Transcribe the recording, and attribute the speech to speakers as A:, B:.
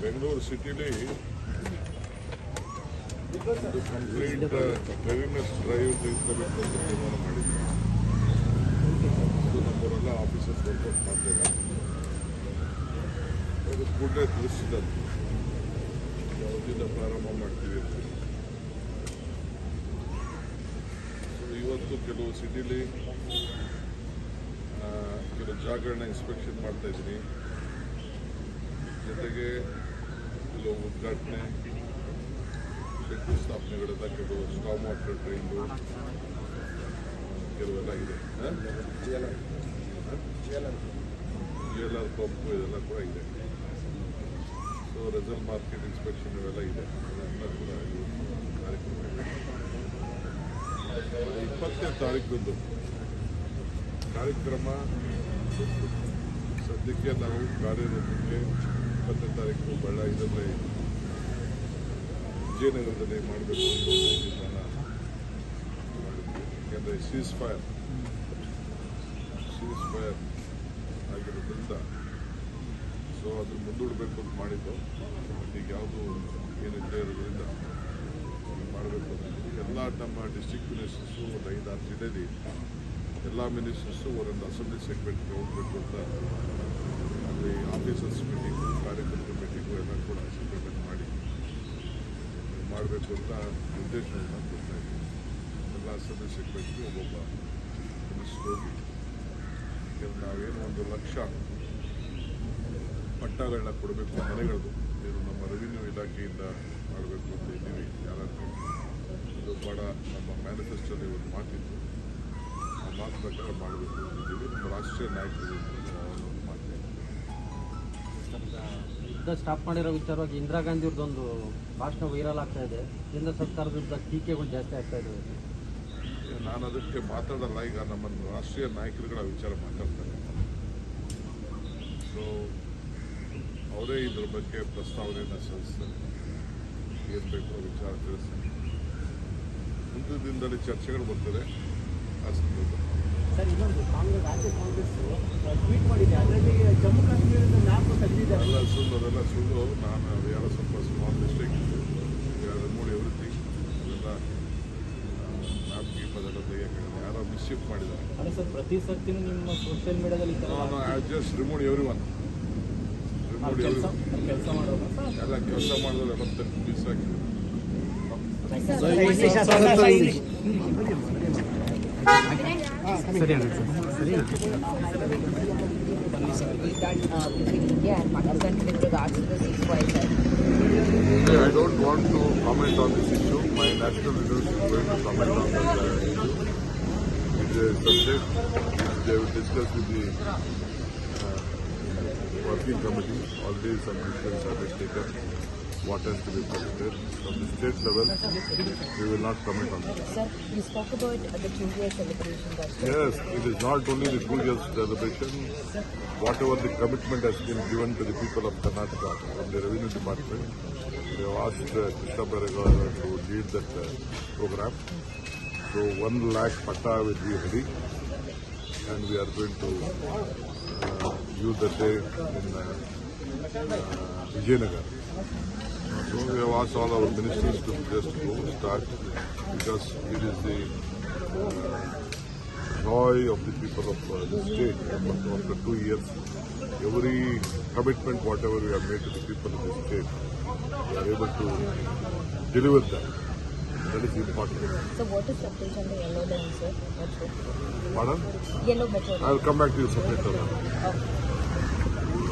A: ಬೆಂಗಳೂರು ಸಿಟಿಲಿ complete drive ತೀರ್ಮಾನ ಮಾಡಿದ್ವಿ ಅದು ಕೂಡಲೇ ಯಾವತ್ತಿಂದ ಪ್ರಾರಂಭ ಮಾಡ್ತೀವಿ ಅಂತ. ಇವತ್ತು ಕೆಲವು ಸಿಟಿಲಿ ಕೆಲವು ಜಾಗಗಳನ್ನ ಇನ್ಸ್ಪೆಕ್ಷನ್ ಮಾಡ್ತಾ ಇದ್ದೀನಿ. ಜೊತೆಗೆ ಕೆಲವು ಉದ್ಘಾಟನೆ ಶಂಕುಸ್ಥಾಪನೆಗಳೆಲ್ಲ ಕೆಲವು ಸ್ಟಾಪ್ ವಾಟರ್ ಟ್ರೈನ್ಗಳು ಕೆಲವೆಲ್ಲ ಇದೆ. ಜಿ ಎಲ್ ಆರ್ ಪಂಪ್ ಇದೆಲ್ಲ ಕೂಡ ಇದೆ. ಸೊ ರೆಸರ್ವ್ ಮಾರ್ಕೆಟ್ ಇನ್ಸ್ಪೆಕ್ಷನ್ ಇವೆಲ್ಲ ಇದೆ. ಅದೆಲ್ಲ ಕೂಡ ಇವತ್ತು ಕಾರ್ಯಕ್ರಮ ಇದೆ ಇಪ್ಪತ್ತನೇ ತಾರೀಕಂದು ಕಾರ್ಯಕ್ರಮ ಸದ್ಯಕ್ಕೆ ನಾವು ಕಾರ್ಯರೂಪಕ್ಕೆ ಇಪ್ಪತ್ತನೇ ತಾರೀಕು ಬಳ್ಳಾರಿಯಲ್ಲಿ ವಿಜಯನಗರದಲ್ಲಿ ಮಾಡಬೇಕು ಅಂತ ಯಾಕೆಂದರೆ ಸೀಸ್ ಫೈರ್ ಸೀಸ್ ಫೈರ್ ಆಗಿರೋದ್ರಿಂದ ಸೊ ಅದನ್ನು ಮುಂದೂಡಬೇಕು ಅಂತ ಮಾಡಿದ್ದು. ಈಗ ಯಾವುದು ಏನಿದೆ ಇರೋದ್ರಿಂದ ಮಾಡಬೇಕು ಅಂತ ಎಲ್ಲ ನಮ್ಮ ಡಿಸ್ಟಿಕ್ ಮಿನಿಸ್ಟರ್ಸು ಒಂದು ಐದಾರು ಜಿಲ್ಲೆಯಲ್ಲಿ ಎಲ್ಲ ಮಿನಿಸ್ಟರ್ಸು ಒಂದೊಂದು ಅಸೆಂಬ್ಲಿ ಸೆಗ್ಮೆಂಟ್ಗೆ ಹೋಗಬೇಕು ಅಂತ ಅಲ್ಲಿ ಆಫೀಸರ್ಸ್ ಮೀಟಿಂಗು ಕಾರ್ಯಕರ್ತರ ಮೀಟಿಂಗು ಎಲ್ಲ ಕೂಡ ಸೆಗ್ಮೆಂಟ್ ಮಾಡಿ ಮಾಡಬೇಕು ಅಂತ ನಿರ್ದೇಶನವನ್ನು ಕೊಡ್ತಾ ಇದ್ದೀವಿ. ಎಲ್ಲ ಅಸೆಂಬ್ಲಿ ಸೆಗ್ಮೆಂಟ್ಗೆ ಒಬ್ಬೊಬ್ಬ ಮಿನಿಸ್ಟರ್ ಹೋಗಿ ನಾವೇನು ಒಂದು ಲಕ್ಷ ಪಟ್ಟಗಳನ್ನ ಕೊಡಬೇಕು ಮನೆಗಳದು. ಏನು ನಮ್ಮ ರೆವಿನ್ಯೂ ಇಲಾಖೆಯಿಂದ ಮಾಡಬೇಕು ಅಂತ ಇದ್ದೀವಿ. ಯಾರಾದ್ರೂ ಇದು ಬಡ ನಮ್ಮ ಮ್ಯಾನಿಫೆಸ್ಟೋಲ್ಲಿ ಒಂದು ಮಾತಿತ್ತು ಆ ಮಾತು ಪ್ರಕಾರ ಮಾಡಬೇಕು ಅಂತಿದ್ದೀವಿ ನಮ್ಮ ರಾಷ್ಟ್ರೀಯ ನಾಯಕರು ಒಂದು ಮಾತಿದೆ.
B: ಯುದ್ಧ ಸ್ಟಾಪ್ ಮಾಡಿರೋ ವಿಚಾರವಾಗಿ ಇಂದಿರಾ ಗಾಂಧಿ ಅವ್ರದ್ದೊಂದು ಭಾಷಣ ವೈರಲ್ ಆಗ್ತಾ ಇದೆ. ಕೇಂದ್ರ ಸರ್ಕಾರದ ವಿರುದ್ಧ ಟೀಕೆಗಳು ಜಾಸ್ತಿ ಆಗ್ತಾ ಇದೆ
A: ನಾನು ಅದಕ್ಕೆ ಮಾತಾಡಲ್ಲ ಈಗ ನಮ್ಮ ರಾಷ್ಟ್ರೀಯ ನಾಯಕರುಗಳ ವಿಚಾರ ಮಾತಾಡ್ತಾರೆ. ಸೊ ಅವರೇ ಇದ್ರ ಬಗ್ಗೆ ಪ್ರಸ್ತಾವನೆಯನ್ನು ಸಲ್ಲಿಸ್ತಾರೆ. ಏನು ಬೇಕೋ ವಿಚಾರ ತಿಳಿಸ್ತಾರೆ. ಮುಂದಿನ ದಿನದಲ್ಲಿ ಚರ್ಚೆಗಳು ಬರ್ತದೆ.
C: ಸರ್ ಇನ್ನೊಂದು ಕಾಂಗ್ರೆಸ್ ರಾಜ್ಯ ಕಾಂಗ್ರೆಸ್ ಟ್ವೀಟ್ ಮಾಡಿದೆ. ಅದರಲ್ಲಿ ಜಮ್ಮು ಕಾಶ್ಮೀರದ ಮ್ಯಾಪ್ ತೆಗೆದಿದ್ದಾರೆ.
A: ಎಲ್ಲ ಸುಳ್ಳು ಅದೆಲ್ಲ ಸುಳ್ಳು. ನಾನು ಅದು ಯಾರೋ ಸ್ವಲ್ಪ ಸ್ಮಾಲ್ ಮಿಸ್ಟೇಕ್ ಮೂರು ಎವ್ರಿಥಿಂಗ್ ಅದೆಲ್ಲ ಮ್ಯಾಪ್ ಗೀಪ್ ಅದೆಲ್ಲ ತೆಗಿಯೋಕ್ಕಾಗಲ್ಲ ಯಾರೋ ಮಿಸ್ಶಿಫ್ ಮಾಡಿದ್ದಾರೆ.
C: ಅಲ್ಲ ಸರ್ ಪ್ರತಿ ಸರ್ತಿನೂ ನಿಮ್ಮ ಸೋಷಿಯಲ್ ಮೀಡಿಯಾದಲ್ಲಿ
A: ನಾನು I just remove every one every
C: sir?
A: ಎಲ್ಲ ಕೆಲಸ ಮಾಡಿದ್ರೆ ಎಲ್ಲ ಮಿಸ್ ಬೀಸಾಕಿದ್ರು
D: uh.
A: I don't want to comment on this issue. My national leaders is going to comment on uh, issue. It is a subject they will discuss with the uh, working committee. Already some decisions have been taken. What has to be considered from the state level, we will not comment on this.
D: Sir, you spoke about the two-year celebration that
A: Yes, it is not only the two years celebration, whatever the commitment has been given to the people of Karnataka from the revenue department. They have asked uh, Krishna to lead that uh, program. So one lakh patta will be ready and we are going to uh, use the day in uh, Vijayanagar. So we have asked all our ministers to just go start because it is the joy of the people of uh, the state after, after two years. Every commitment, whatever we have made to the people of the state, we are able to deliver that. That is important.
D: So what is the update on the yellow line, sir? Metro.
A: Pardon?
D: Yellow metro.
A: I will come back to you separately.
D: Okay.